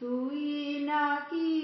তুই নাকি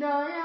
No.